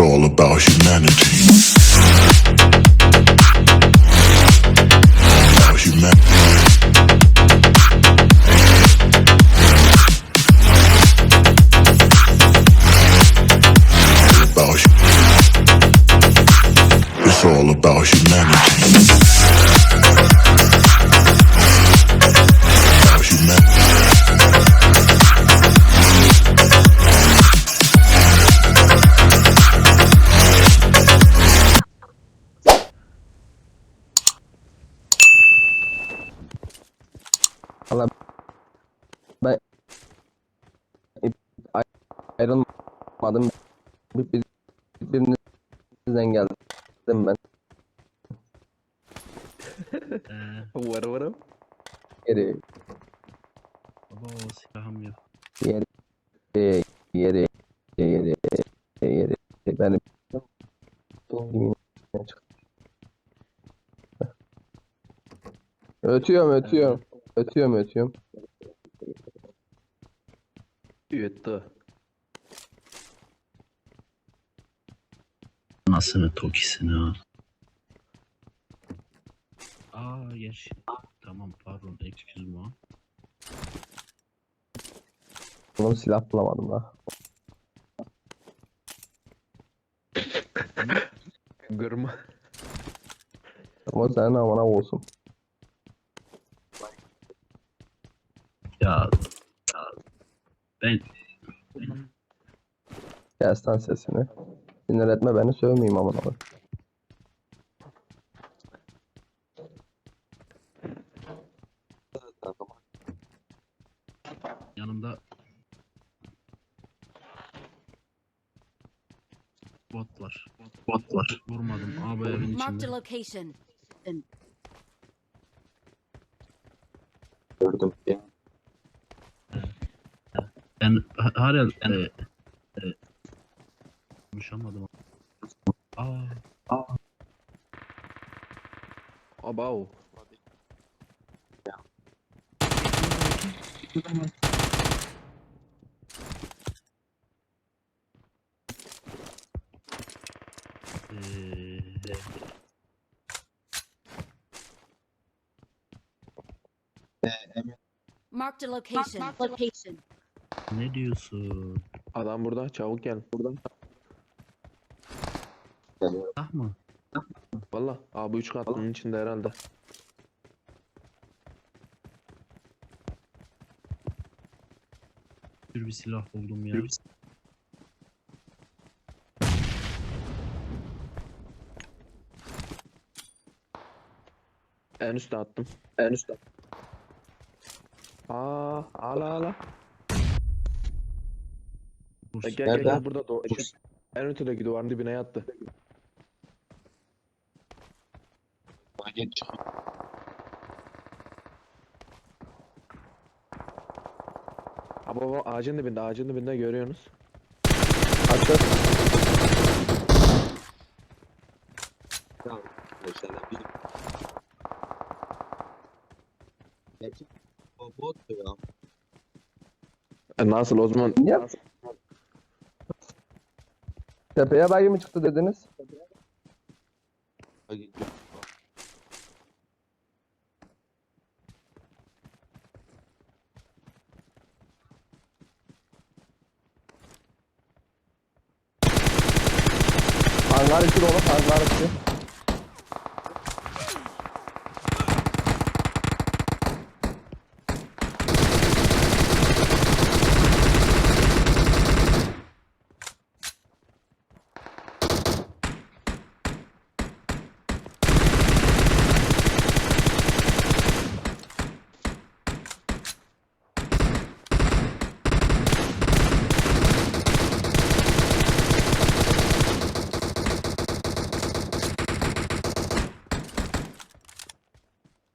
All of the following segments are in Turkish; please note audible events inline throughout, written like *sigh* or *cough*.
all about humanity. Ayrılmadım. Bir, bir, birinizden geldim ben. Varı varı. Yeri, baba silahım yok. yeri, yeri, yeri, yeri, yeri. Benim Ötüyorum, ötüyorum. Ötüyorum, ötüyorum. Anasını tokisini ha. Aa gerçi. Tamam pardon excuse me. Oğlum silah bulamadım daha. Gırma. Ama senin amına olsun. Ya, ya ben Kes lan sesini. Sinir etme beni sövmeyeyim amına koyayım. yanımda bot var. Bot var. Vurmadım. Abi evin Marked a içinde. location. Gördüm. Ben ha- hala e, e, konuşamadım. Aa, e, Marked a location. Location. ne diyorsun? Adam burada. Çabuk gel. Buradan. Ah mı? Valla. Abi üç katlının içinde herhalde. Bir bir silah buldum ya. En üstte attım. En üstte. Aa, ala ala. E, Gel gel gel burada do En ötedeki duvarın dibine yattı. Abi baba ağacın dibinde ağacın dibinde görüyorsunuz. Açtı. E, nasıl o zaman? Yap. Tepeye bayi mi çıktı dediniz? Hangar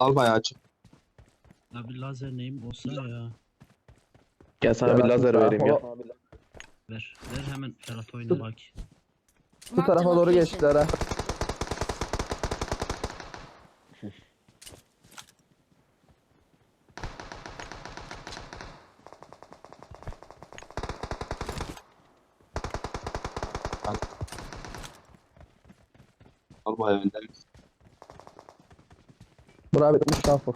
Al bayağı açık. Ya bir lazer neyim olsa ya. Gel sana bir lazer vereyim ya. Ver. Ver hemen Ferhat oyna bak. Bu tarafa doğru geçtiler ha. Albay önden. Bura bitmiş Şafur.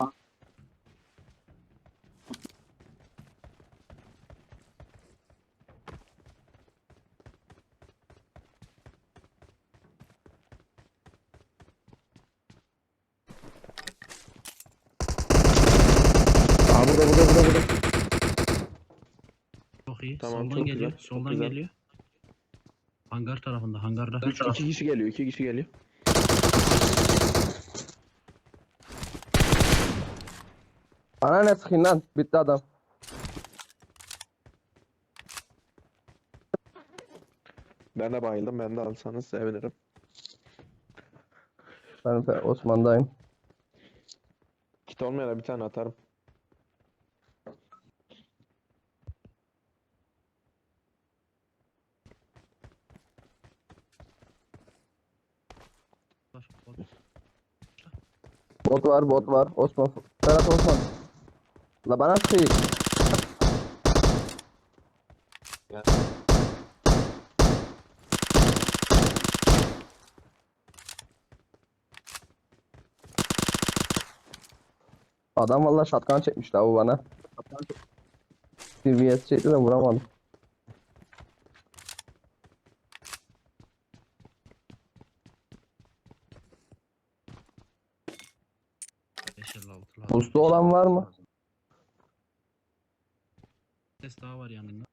Aa burada burada burada burada. İyi. Tamam, Soldan çok geliyor. güzel, çok Soldan güzel. geliyor. Hangar tarafında. Hangarda. Üç, iki kişi geliyor. iki kişi geliyor. Ana ne sıkın lan? Bitti adam. Ben de bayıldım. Ben de alsanız sevinirim. Ben Fe- Osman'dayım. Kit olmayana bir tane atarım. Var bot var. Osman. Ferhat Osman. La bana sıkıyor. Adam valla şatkan çekmiş la bu bana. CVS çekti de vuramadım. Beş Boost'u olan var mı? Ses daha var yanında.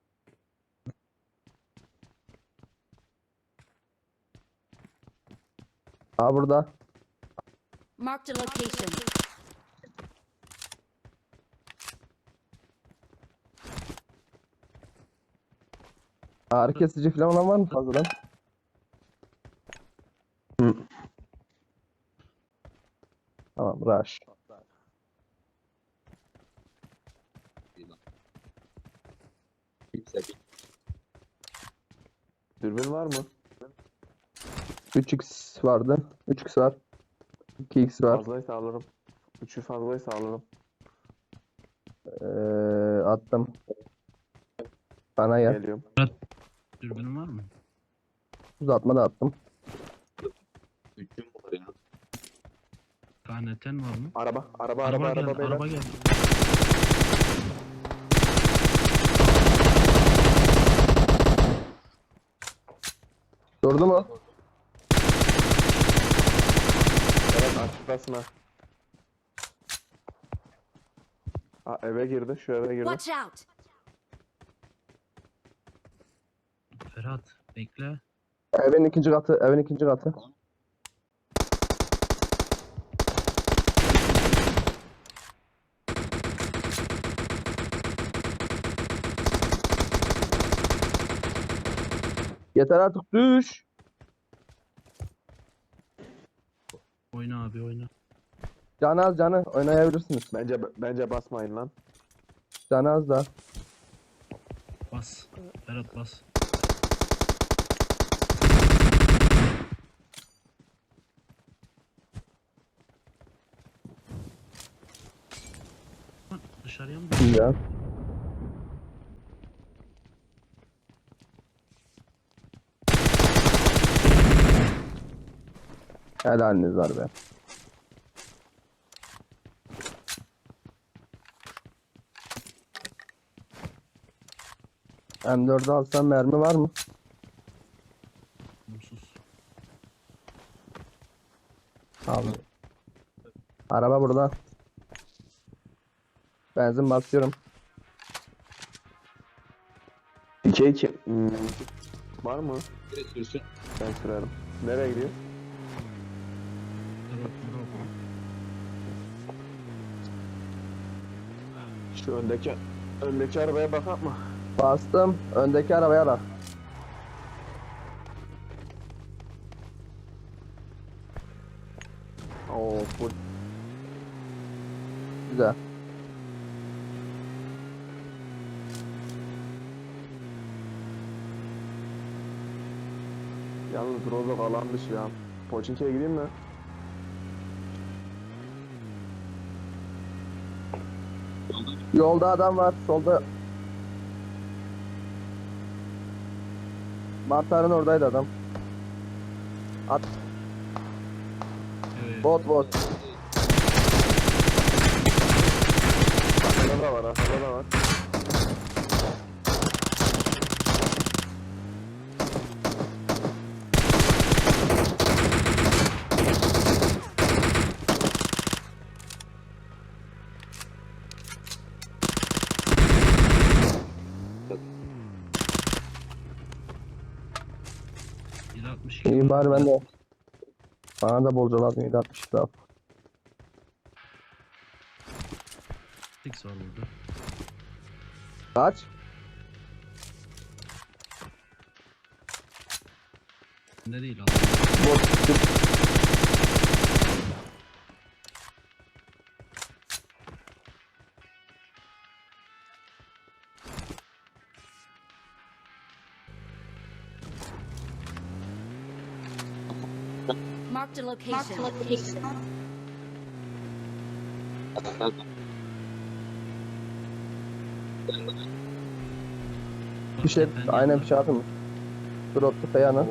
Aa burada. Marked a location. Ağrı kesici falan olan var mı fazladan? Hı. Tamam rush. Kimse bir. Dürbün var mı? 3x vardı. 3x var. 2x var. Fazlaysa alırım. Üçü fazlaysa alırım. Ee, attım. Bana gel. Geliyorum. Dürbünün var mı? Uzatma da attım. Üçüm var ya. KNT'n var mı? Araba, araba, araba, araba, geldi. beyler. Araba geldi. Durdu mu? Evet, açıklasın ha. Aa, eve girdi, şu eve girdi. Watch out! Ferhat bekle. Evin ikinci katı. Evin ikinci katı. Yeter artık düş. Oyna abi oyna. Canı az canı. Oynayabilirsiniz. Bence bence basmayın lan. Canı az da. Bas. Ferhat bas. Dışarıya mı? Ya. Helaliniz var be. M4'ü alsam mermi var mı? Sus. Abi. Araba burada. Benzin basıyorum. 2 2. Hmm. Var mı? Biri sürsün. Ben sürerim. Nereye gidiyor? Drop drop. Şu öndeki öndeki arabaya bakak mı? Bastım. Öndeki arabaya bak. Oo, full. Güzel. Yalnız Rozok alan dışı ya. Poçinki'ye gideyim mi? Yolda adam var. Solda. Mantarın oradaydı adam. At. Evet. Bot bot. Arkada da var. Arkada da var. Bir 62. İyi bari ben de. Bana da bolca lazım 760 lira. X var burada. Kaç? Ne değil abi. Bot. Marked a location. Bir şey. Aynen bir şey atılmış. Droptu Feyan'ı. Oo.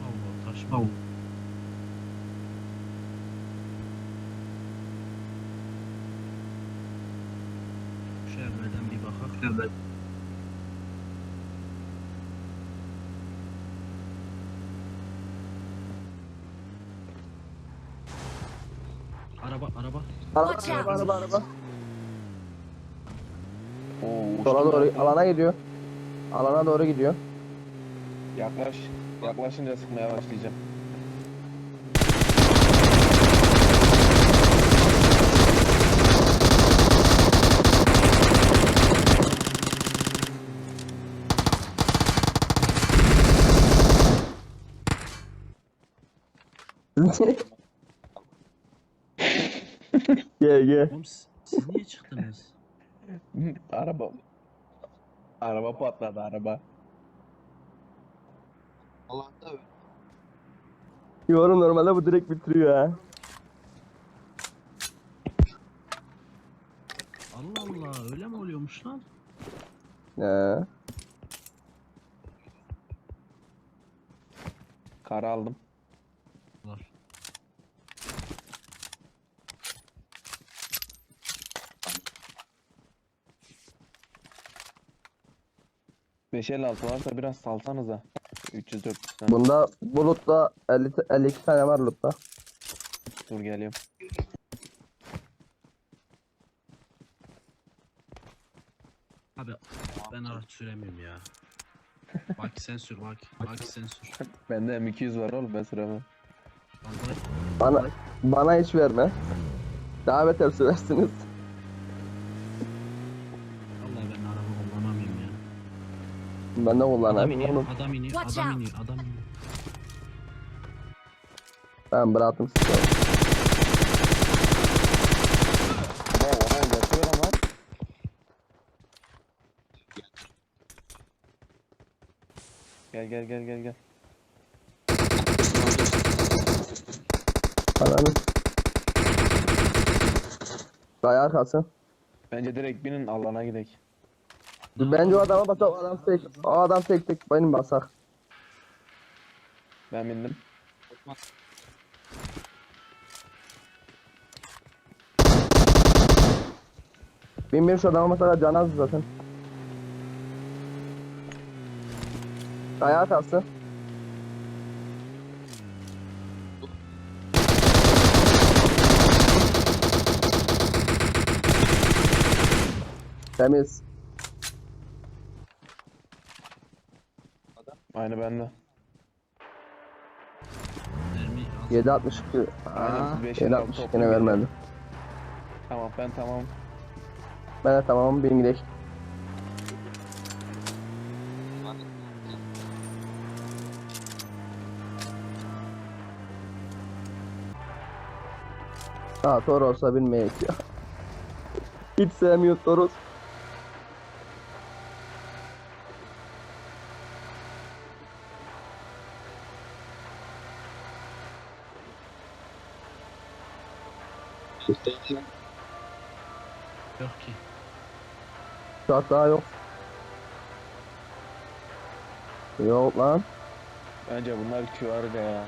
Allah taş mı? Şu evlerden bir bakak. Evet. Araba, araba. Araba Watch araba out. araba araba. Oo, Sola doğru lan. alana gidiyor. Alana doğru gidiyor. Yaklaş. Yaklaşınca sıkmaya başlayacağım. *laughs* Gel gel. Oğlum siz, siz niye çıktınız? *laughs* araba. Araba patladı araba. Alanda öyle. Yorum normalde bu direkt bitiriyor ha. Allah Allah öyle mi oluyormuş lan? He. Kara aldım. 5 56 varsa biraz salsanıza. 300 400. Bunda bu lootta 50, 52 tane var lootta. Dur geliyorum. Abi ben araç süremiyorum ya. bak sen sür bak. Bak sen sür. *laughs* Bende M200 var oğlum ben süremem. Bana, bana hiç verme. Daha beter sürersiniz. Ben de Adam kullanayım. iniyor, Oğlum, adam iniyor, Watch adam out. iniyor, adam iniyor. Ben bıraktım sizi. Gel gel gel gel gel. Ananı. Kaya arkası. Bence direkt binin alana gidelim. Bence o adama basak. O adam tek. O adam tek tek benim basak. Ben bindim. Bin bin şu adama basak can az zaten. Kaya arkası. Temiz. Aynı bende. Mermi az. 762. Aynen, Aa, siz beş 762 elli altı ne vermedi. Tamam ben tamam. Ben de tamam bin gidelim. Ha Toros'a binmeyek ya. *laughs* Hiç sevmiyor Toros. Yok ki. Saat daha yok. Yok lan. Bence bunlar QR'da ya.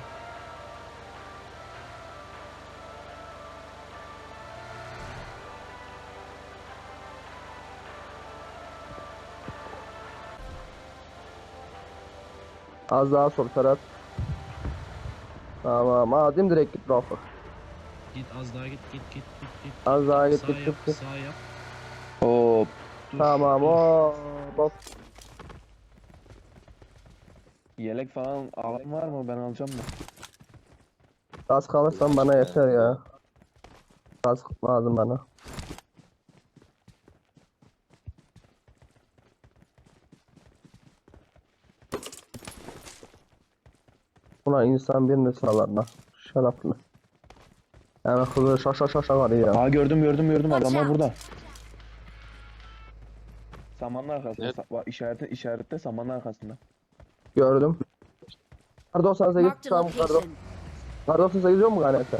Az daha sol Ferhat. Tamam. Adim direkt git Rafık. Git az daha git git git git git. Az daha git Sağ git yap git. git. sağ yap. Hop. Dur, Tamam. dur. O bak. Yelek falan alan var mı? Ben alacağım mı? Az kalırsan bana yeter ya. Az lazım bana. Ulan insan birini sağlar lan. Şaraplı. Hemen hızlı şaşa şaşa var ya. Aa gördüm gördüm gördüm adamlar burada. Samanın arkasında. Evet. Sa- bak işareti işarette samanın arkasında. Gördüm. Kar 98 Marked a tam kar, location. kar 98 yok mu kanete?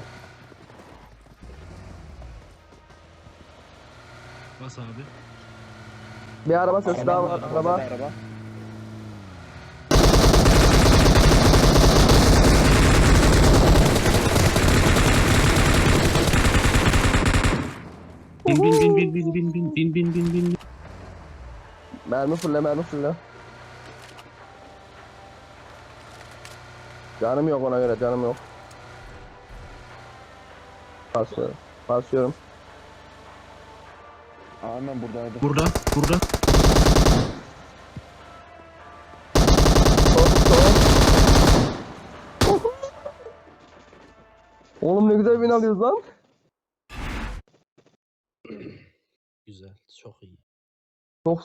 Bas abi. Bir araba sesi daha var. Araba, Araba. Araba. Bin bin bin bin bin bin bin bin bin bin bin. Mermi fulle mermi fulle. Canım yok ona göre canım yok. Basıyorum. Basıyorum. Aynen buradaydı. Burada burada. Oğlum ne güzel bin alıyoruz lan. Güzel çok iyi. Çok